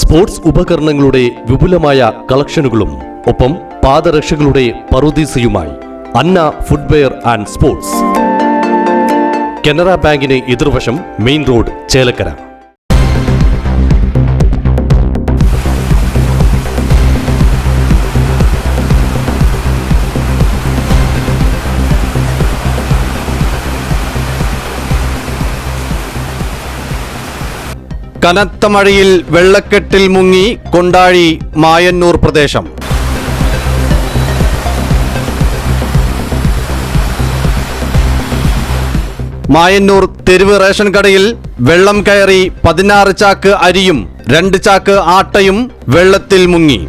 Sports ഉപകരണങ്ങളുടെ വിപുലമായ കളക്ഷനുകളും ഒപ്പം പാദരക്ഷകളുടെ പറുദീസയുമായി Anna footwear and sports. Canara ബാങ്കിന് എതിർവശം മെയിൻ റോഡ് ചേലക്കര. കനത്ത മഴയിൽ വെള്ളക്കെട്ടിൽ മുങ്ങി കൊണ്ടാഴി മായന്നൂർ പ്രദേശം. മായന്നൂർ തെരുവ് റേഷൻ കടയിൽ വെള്ളം കയറി പതിനാറ് ചാക്ക് അരിയും രണ്ട് ചാക്ക് ആട്ടയും വെള്ളത്തിൽ മുങ്ങി.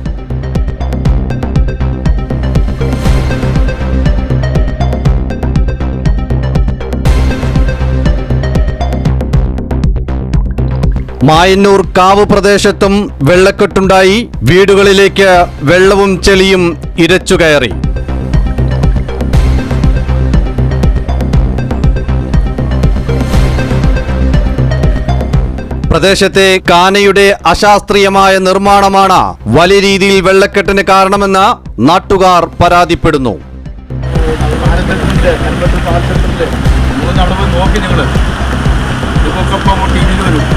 മായന്നൂർ കാവ് പ്രദേശത്തും വെള്ളക്കെട്ടുണ്ടായി. വീടുകളിലേക്ക് വെള്ളവും ചെളിയും ഇരച്ചുകയറി പ്രദേശത്തെ കാനയുടെ അശാസ്ത്രീയമായ നിർമ്മാണമാണ് വലിയ രീതിയിൽ വെള്ളക്കെട്ടിന് കാരണമെന്ന് നാട്ടുകാർ പരാതിപ്പെടുന്നു. നോക്കി ഇതൊക്കെ ടി വരും.